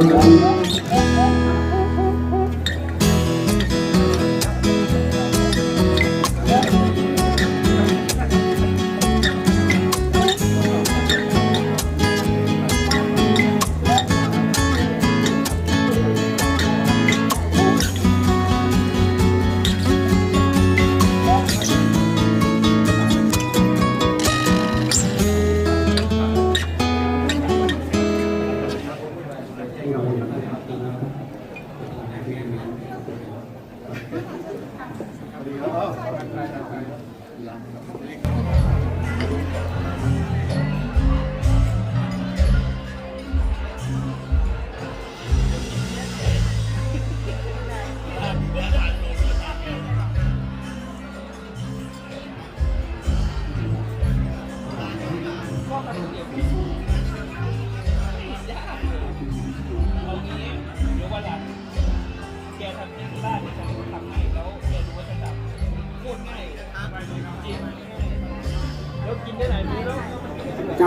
เก้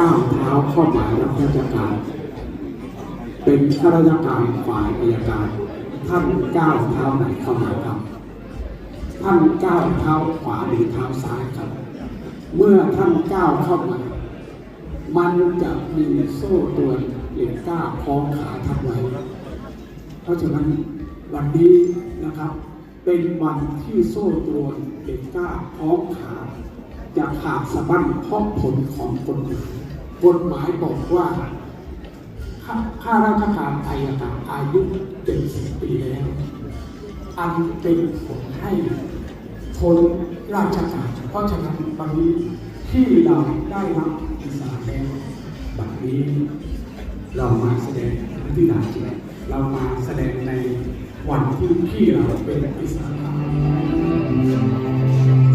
าวเท้าเข้าหมายรับราชการ เป็นข้าราชการฝ่ายอัยการ ท่านก้าวเท้าไหนเข้ามาครับ ท่านก้าวเท้าขวาหรือเท้าซ้ายครับ เมื่อท่านก้าวเข้ามา มันจะมีโซ่ตรวเหล็กก้าคล้องขาท่านไว้ เพราะฉะนั้นวันนี้นะครับเป็นวันที่โซ่ตรวนเหล็กก้าคล้องขาจะขาดสะบั้นเพราะผลของกฎหมายกฎหมายบอกว่าข้าราชการอายการอายุ70ปีแล้ว อันเป็นผลให้พ้นราชการเพราะฉะนั้นวันนี้ที่เราได้รับ อีสานแล้วบัดนี้เรามาแสดงที่ไหนเรามาแสดงในวันที่ที่เราเป็นอิสระ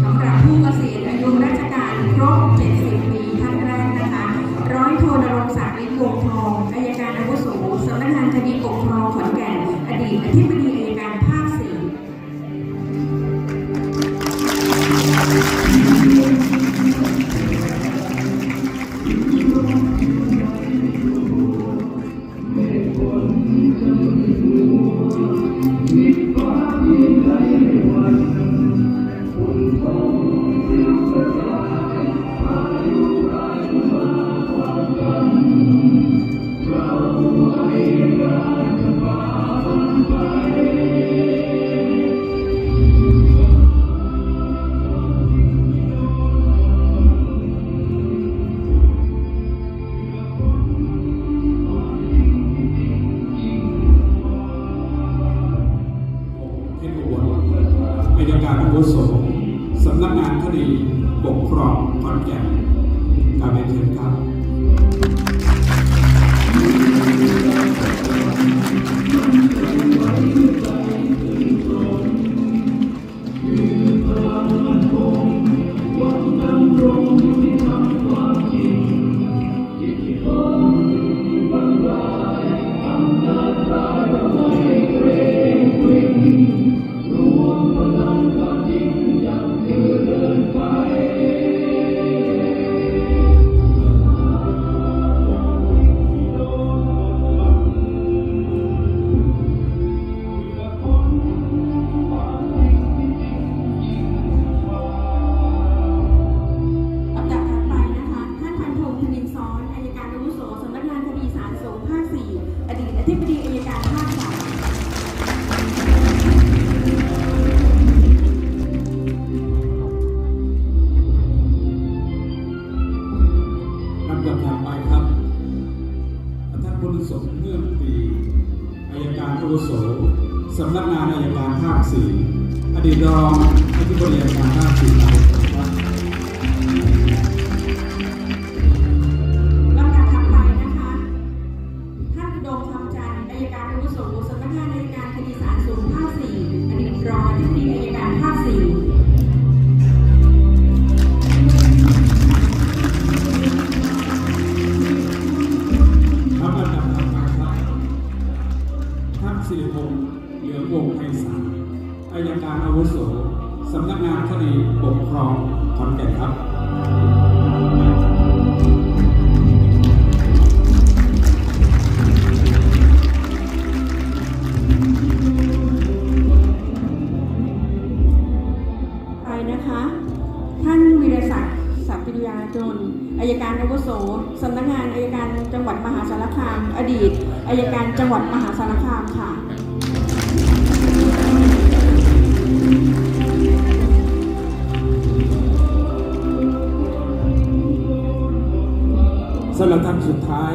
สำหรับท่านสุดท้าย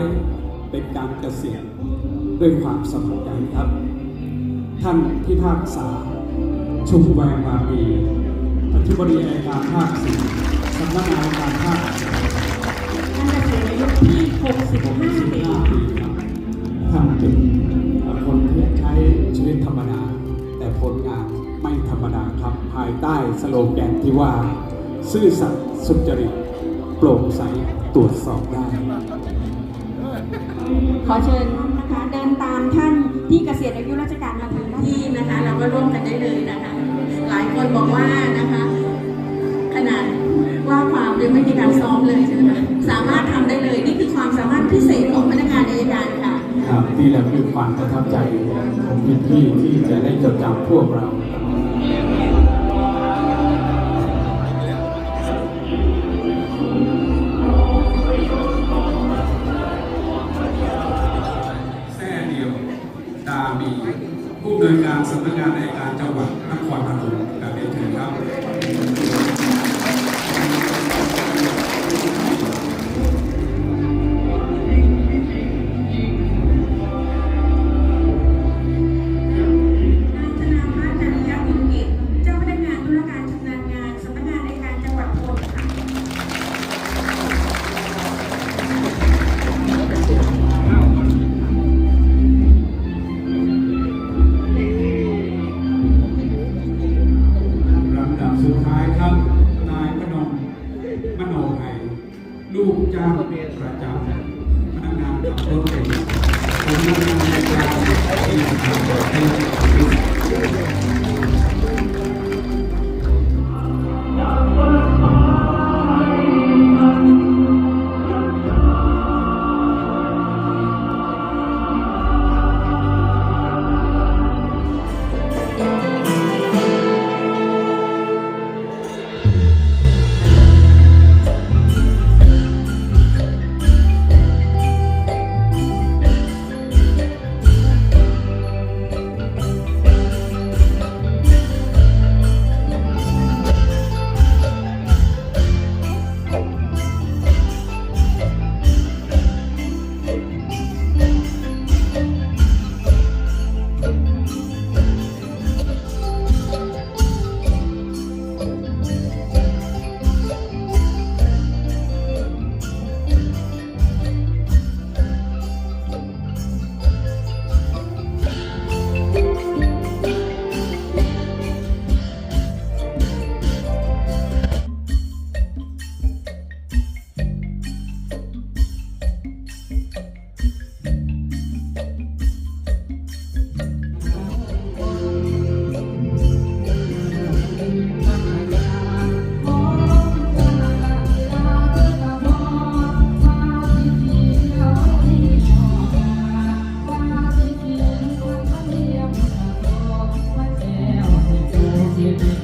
เป็นการเกษียณด้วยความสมัครใจครับ ท่านพิพากษา ชุมแวงวาปีอธิบดีอัยการภาคสี่สำนักงานการภาคท่านเกษียณอายุที่65ปี65ปีครับท่านเป็นคนที่ใช้ชีวิตธรรมดา แต่ผลงานไม่ธรรมดาครับภายใต้สโลแกนที่ว่า ซื่อสัตย์สุจริต โปร่งใสตรวจสอบได้ ขอเชิญนะคะเดินตามท่านที่เกษียณอายุราชการมาถึงที่นะคะ เราก็ร่วมกันได้เลยนะคะ หลายคนบอกว่านะคะ ขนาดว่าความยังไม่มีการซ้อมเลยใช่ไหมคะสามารถทำได้เลยนี่คือความสามารถพิเศษของพนักงานอัยการค่ะ ครับนี่แหละคือความประทับใจของพี่ที่ที่จะได้จดจำพวกเรา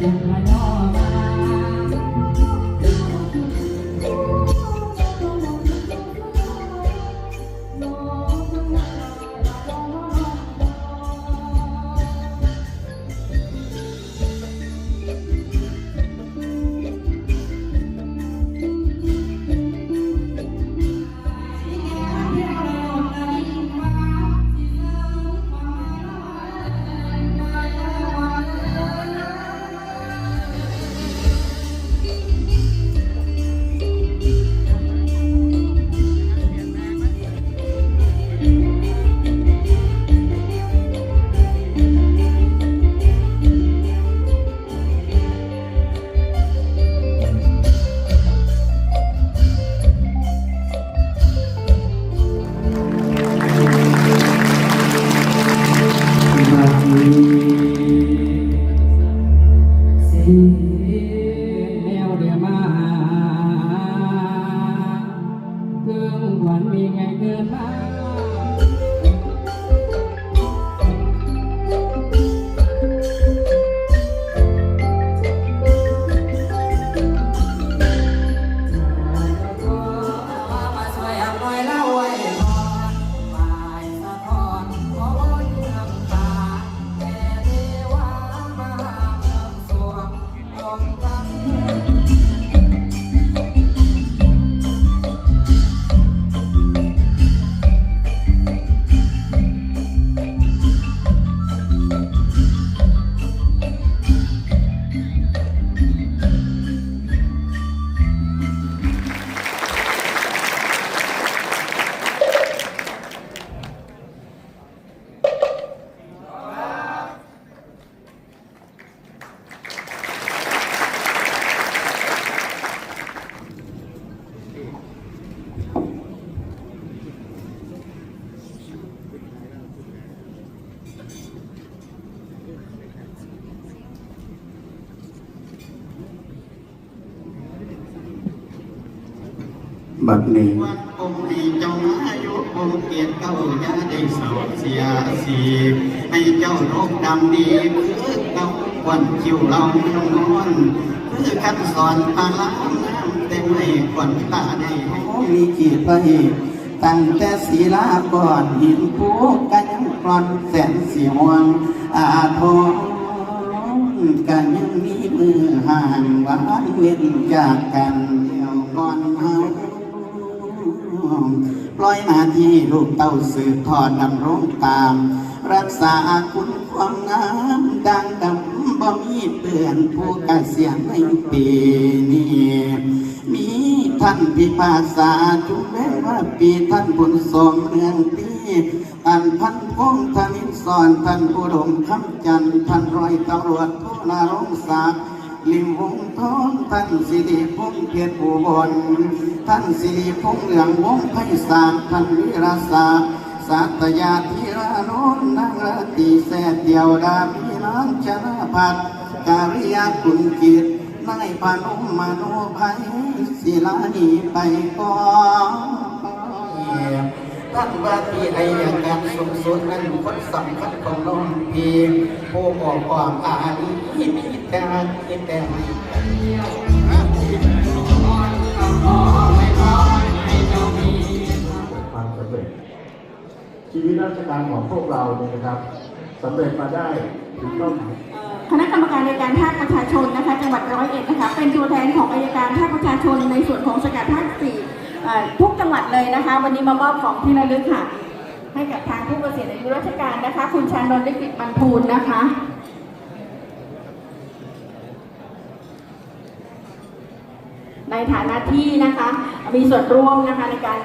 นา สี บัดนี้วัดองค์ให้เจ้าอายุองค์เกียรติเก้าอยาได้เสาเสียสีให้เจ้าโลกดำดีคือเก้าควันคิวเราไม่ต้องนอนคือคันสอนพาลามน้ำเต็มให้ควันตาได้มีกี่พระเหตุตั้งแต่ศีลาก่อนหินภูกันยังกรอนแสนสีหวงอาทองกันยังมีมือห่างหวานเว้นจากกันเดียวก่อนเฮา ปล่อยหน้าที่ลูกเต้าสืบทอดดำรงตาม รักษาคุณความงามดังดำบ่มีเปื่อนผู้กเสียงในปีนี้มีท่านพิพากษาจุแม้ว่าปีท่านบุญสมเมืองปีท่านพันพงษ์ธนินสอนท่านผู้ดมคำจันทร์ท่านรอยตำรวจผู้นารงศักดิ์ ลิมวงทองท่านสิริพงเพียรผู้บนท่านสิริพงเหลืองวงไพศาลท่านวิรศาสัตยาธีราโนนนางราตีแสดเดียวดาพี่น้องชนะพัฒการิยาคุณกิจนายพานุมโนภัยศิลานีไปก่อน ท่านว่าที่อายการสูงสุดนั้นคนสำคัญของน้องพีผู้บอกความอาลีมีแต่คิดแต่ไม่ความสำเร็จชีวิตราชการของพวกเราเนี่ยนะครับสำเร็จมาได้ถึงเป้าหมายคณะกรรมการอัยการภาคประชาชนนะคะ จังหวัดร้อยเอ็ดนะคะ เป็นตัวแทนของอัยการภาคประชาชนในส่วนของสกัดภาคสี่ ทุกจังหวัดเลยนะคะ วันนี้มามอบของที่ระลึกค่ะ ให้กับทางผู้เกษียณอายุราชการนะคะ คุณชานนท์ลิขิตบรรพูนนะคะในฐานะที่นะคะมีส่วนร่วมนะคะในการ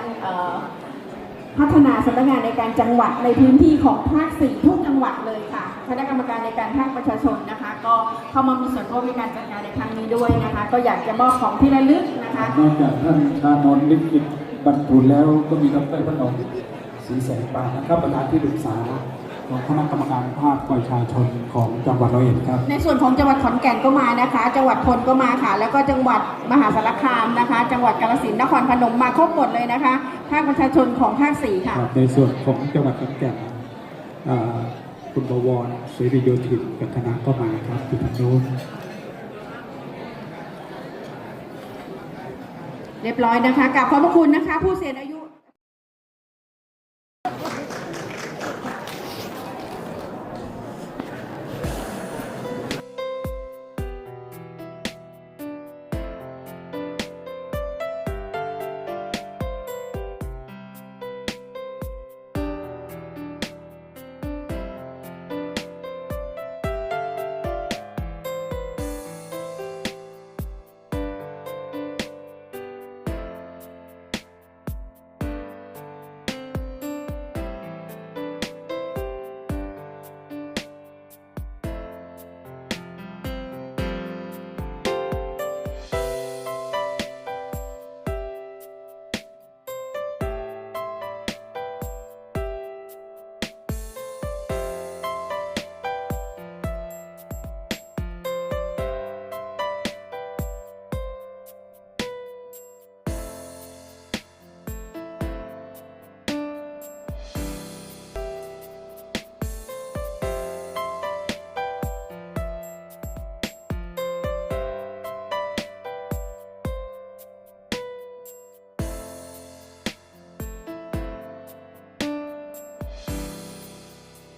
พัฒนาสำนักงานในการจังหวัดในพื้นที่ของภาคสี่ทุกจังหวัดเลยค่ะ คณะกรรมการในการภาคประชาชนนะคะ ก็เข้ามามีส่วนร่วมในการจัดงานในครั้งนี้ด้วยนะคะ ก็อยากจะมอบของที่ระลึกนะคะนอกจากท่านชานนท์ลิขิตบรรทุนแล้วก็มีดรพนมศรีแสงปานนะครับประธานที่ปรึกษาของคณะกรรมการภาคประชาชนของจังหวัดร้อยเอ็ดครับ ในส่วนของจังหวัดขอนแก่นก็มานะคะ จังหวัดพลก็มาค่ะ แล้วก็จังหวัดมหาสารคามนะคะ จังหวัดกาฬสินธุ์นครพนมมาครบหมดเลยนะคะ ภาคประชาชนของภาคสี่ค่ะ ในส่วนของจังหวัดขอนแก่นอ่า คุณบวรเสรีโยธินกับคณะก็มาครับอยู่ทางโน้นเรียบร้อยนะคะกับขอบพระคุณนะคะ ผู้เสียอายุ